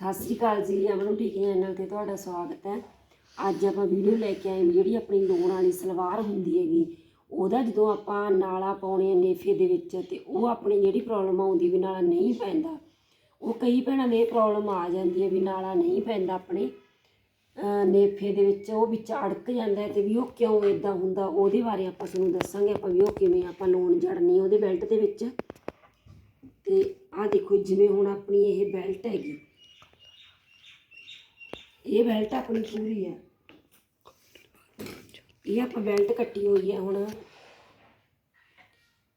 ਸਤਿ ਸ੍ਰੀ ਅਕਾਲ ਜੀ, ਅਮਨ ਠੀਕ ਚੈਨਲ ਤੇ ਤੁਹਾਡਾ ਸਵਾਗਤ ਹੈ। ਅੱਜ ਆਪਾਂ ਵੀਡੀਓ ਲੈ ਕੇ ਆਏ ਹਾਂ ਜਿਹੜੀ ਆਪਣੀ ਲੋਨ ਵਾਲੀ ਸਲਵਾਰ ਹੁੰਦੀ ਹੈਗੀ, ਉਹਦਾ ਜਦੋਂ ਆਪਾਂ ਨਾਲਾ ਪਾਉਣੇ ਆ ਨੇਫੇ ਦੇ ਵਿੱਚ ਤੇ ਉਹ ਆਪਣੀ ਜਿਹੜੀ ਪ੍ਰੋਬਲਮ ਆਉਂਦੀ ਵੀ ਨਾਲਾ ਨਹੀਂ ਪੈਂਦਾ, ਉਹ ਕਈ ਭੈਣਾਂ ਦੇ ਇਹ ਪ੍ਰੋਬਲਮ ਆ ਜਾਂਦੀ ਹੈ ਵੀ ਨਾਲਾ ਨਹੀਂ ਪੈਂਦਾ ਆਪਣੇ ਨੇਫੇ ਦੇ ਵਿੱਚ ਉਹ ਵਿੱਚ ਅੜਕ ਜਾਂਦਾ ਹੈ ਤੇ ਵੀ ਉਹ ਕਿਉਂ ਇਦਾਂ ਹੁੰਦਾ, ਉਹਦੇ ਬਾਰੇ ਆਪਾਂ ਤੁਹਾਨੂੰ ਦੱਸਾਂਗੇ ਆਪਾਂ ਵੀ ਉਹ ਕਿਵੇਂ ਆਪਾਂ ਲੋਨ ਜੜਨੀ ਉਹਦੇ ਬੈਲਟ ਦੇ ਵਿੱਚ। ਤੇ ਆਹ ਦੇਖੋ ਜਿਵੇਂ ਹੁਣ ਆਪਣੀ ਇਹ ਬੈਲਟ ਹੈਗੀ ਇਹ ਬੈਲਟ ਆਪਣੀ ਪੂਰੀ ਹੈ। ਇਹ ਆਪਾਂ ਬੈਲਟ ਕੱਟੀ ਹੋਈ ਹੈ ਹੁਣ।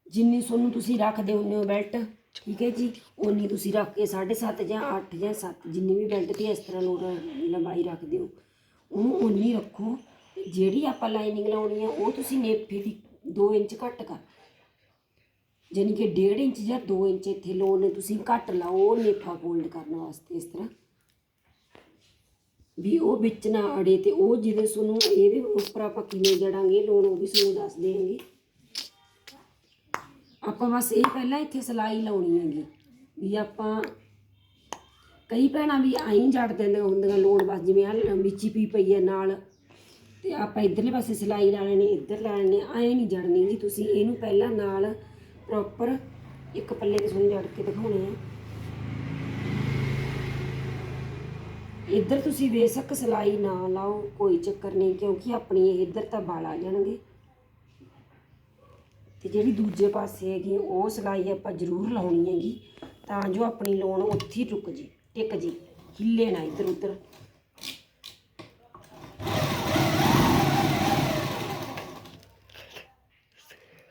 ਜਿੰਨੀ ਸੋਨੂੰ ਤੁਸੀਂ ਰੱਖਦੇ ਹੁੰਦੇ ਹੋ ਬੈਲਟ ਠੀਕ ਹੈ ਜੀ? ਉਨੀ ਤੁਸੀਂ ਰੱਖ ਕੇ 7.5 ਜਾਂ 8 ਜਾਂ 7 ਜਿੰਨੀ ਵੀ ਬੈਲਟ ਦੀ ਇਸ ਤਰ੍ਹਾਂ ਲੋੜ ਲੰਬਾਈ ਰੱਖਦੇ ਹੋ, ਉਹਨੂੰ ਉਨੀ ਰੱਖੋ। ਜਿਹੜੀ ਆਪਾਂ ਲਾਈਨਿੰਗ ਲਾਉਣੀ ਹੈ, ਉਹ ਤੁਸੀਂ ਨੇਫੇ ਦੀ 2 ਇੰਚ ਘੱਟ ਕਰ। ਜਾਣੀ ਕਿ 1.5 ਇੰਚ ਜਾਂ 2 ਇੰਚ ਇੱਥੇ ਲੋਨ ਤੁਸੀਂ ਘੱਟ ਲਾਓ ਉਹ ਨੇਫਾ ਫੋਲਡ ਕਰਨ ਵਾਸਤੇ ਇਸ ਤਰ੍ਹਾਂ। ਵੀ ਉਹ ਵਿੱਚ ਨਾ ਅੜੇ ਤੇ ਉਹ ਜਿਹਦੇ ਤੁਹਾਨੂੰ ਇਹਦੇ ਉੱਪਰ ਆਪਾਂ ਕਿਵੇਂ ਜੜਾਂਗੇ, ਲੋਨ ਉਹ ਵੀ ਤੁਹਾਨੂੰ ਦੱਸ ਦੇਣਗੇ। ਆਪਾਂ ਬਸ ਇਹ ਪਹਿਲਾਂ ਇੱਥੇ ਸਲਾਈ ਲਾਉਣੀ ਹੈਗੀ, ਵੀ ਆਪਾਂ ਕਈ ਭੈਣਾਂ ਵੀ ਆਈ ਜੜ ਦਿੰਦੀਆਂ ਹੁੰਦੀਆਂ ਲੋਨ, ਬਸ ਜਿਵੇਂ ਆ ਮਿੱਚੀ ਪੀ ਪਈ ਹੈ ਨਾਲ। ਤੇ ਆਪਾਂ ਇਧਰਲੇ ਪਾਸੇ ਸਲਾਈ ਲਾ ਲੈਣੀ, ਇੱਧਰ ਲਾ ਲੈਣੀ, ਐਂ ਨਹੀਂ ਜੜਨੀ ਜੀ ਤੁਸੀਂ। ਇਹਨੂੰ ਪਹਿਲਾਂ ਨਾਲ ਪ੍ਰੋਪਰ ਇੱਕ ਪੱਲੇ ਤੇ ਤੁਹਾਨੂੰ ਜੜ ਕੇ ਦਿਖਾਉਣੇ ਆ। ਇੱਧਰ ਤੁਸੀਂ ਬੇਸ਼ੱਕ ਸਲਾਈ ਨਾ ਲਾਓ, ਕੋਈ ਚੱਕਰ ਨਹੀਂ, ਕਿਉਂਕਿ ਆਪਣੀ ਇੱਧਰ ਤਾਂ ਵਾਲ ਆ ਜਾਣਗੇ। ਤੇ ਜਿਹੜੀ ਦੂਜੇ ਪਾਸੇ ਹੈਗੀ, ਉਹ ਸਲਾਈ ਆਪਾਂ ਜ਼ਰੂਰ ਲਾਉਣੀ ਹੈਗੀ, ਤਾਂ ਜੋ ਆਪਣੀ ਲੋਨ ਉੱਥੇ ਹੀ ਰੁਕ ਜੇ, ਟਿਕ ਜੇ, ਹਿੱਲੇ ਨਾ ਇੱਧਰ ਉੱਧਰ।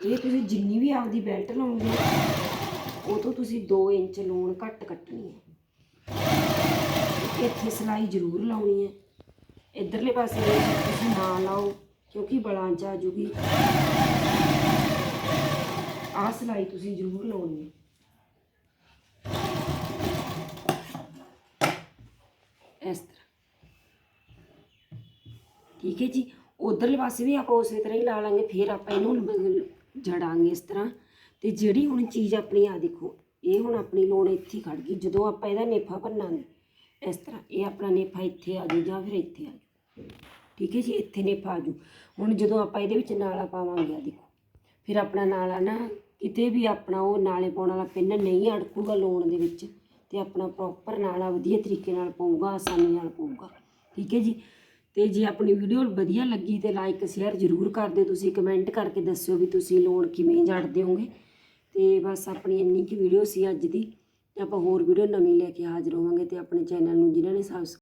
ਇਹ ਤੁਸੀਂ ਜਿੰਨੀ ਵੀ ਆਪਦੀ ਬੈਲਟ ਲਾਉਂਗੇ, ਉਹ ਤੋਂ ਤੁਸੀਂ 2 ਇੰਚ ਲੋਨ ਘੱਟ ਕੱਟਣੀ ਹੈ। ਇੱਥੇ ਸਲਾਈ ਜ਼ਰੂਰ ਲਾਉਣੀ ਹੈ। ਇਧਰਲੇ ਪਾਸੇ ਤੁਸੀਂ ਨਾ ਲਾਓ, ਕਿਉਂਕਿ ਬਲਾਂ ਚ ਆ ਜੂਗੀ। ਆਹ ਸਲਾਈ ਤੁਸੀਂ ਜ਼ਰੂਰ ਲਾਉਣੀ ਹੈ। ਇਸ ਤਰ੍ਹਾਂ। ਠੀਕ ਹੈ ਜੀ। ਉਧਰਲੇ ਪਾਸੇ ਵੀ ਆਪਾਂ ਉਸੇ ਤਰ੍ਹਾਂ ਹੀ ਲਾ ਲਾਂਗੇ, ਫਿਰ ਆਪਾਂ ਇਹਨੂੰ ਜੜਾਂਗੇ ਇਸ ਤਰ੍ਹਾਂ। ਤੇ ਜਿਹੜੀ ਹੁਣ ਚੀਜ਼ ਆਪਣੀ ਆ ਦੇਖੋ, ਇਹ ਹੁਣ ਆਪਣੀ ਲੋੜ ਇੱਥੇ ਹੀ ਖੜ ਗਈ। ਜਦੋਂ ਆਪਾਂ ਇਹਦਾ ਨੇਫਾ ਭੰਨਾਂਗੇ ਇਸ ਤਰ੍ਹਾਂ ਇਹ ਆਪਣਾ ਨੇਫਾ ਇੱਥੇ ਆ ਜੂ ਜਾਂ ਫਿਰ ਇੱਥੇ ਆ ਜਾਊ। ਠੀਕ ਹੈ ਜੀ, ਇੱਥੇ ਨੇਫਾ ਆ ਜਾਊ। ਹੁਣ ਜਦੋਂ ਆਪਾਂ ਇਹਦੇ ਵਿੱਚ ਨਾਲਾ ਪਾਵਾਂਗੇ ਆ ਦੇਖੋ। ਫਿਰ ਆਪਣਾ ਨਾਲਾ ਨਾ ਕਿਤੇ ਵੀ ਆਪਣਾ ਉਹ ਨਾਲੇ ਪਾਉਣ ਵਾਲਾ ਪਿੰਨ ਨਹੀਂ ਅੜਕੂਗਾ ਲੋਨ ਦੇ ਵਿੱਚ ਤੇ ਆਪਣਾ ਪ੍ਰੋਪਰ ਨਾਲਾ ਵਧੀਆ ਤਰੀਕੇ ਨਾਲ ਪਊਗਾ, ਆਸਾਨੀ ਨਾਲ ਪਊਗਾ। ਠੀਕ ਹੈ ਜੀ? ਤੇ ਜੇ ਆਪਣੀ ਵੀਡੀਓ ਵਧੀਆ ਲੱਗੀ ਤੇ ਲਾਈਕ ਸ਼ੇਅਰ ਜ਼ਰੂਰ ਕਰ ਦਿਓ। ਤੁਸੀਂ ਕਮੈਂਟ ਕਰਕੇ ਦੱਸਿਓ ਵੀ ਤੁਸੀਂ ਲੋਨ ਕਿਵੇਂ ਜੜਦੇ ਹੋਗੇ। ਤੇ ਬਸ ਆਪਣੀ ਇੰਨੀ ਕੀ ਵੀਡੀਓ ਸੀ ਅੱਜ ਦੀ। ਆਪਾਂ ਹੋਰ ਵੀਡੀਓ ਨਵੀਂ ਲੈ ਕੇ ਹਾਜ਼ਰ ਹੋਵਾਂਗੇ ਅਤੇ ਆਪਣੇ ਚੈਨਲ ਨੂੰ ਜਿਨ੍ਹਾਂ ਨੇ ਸਬਸ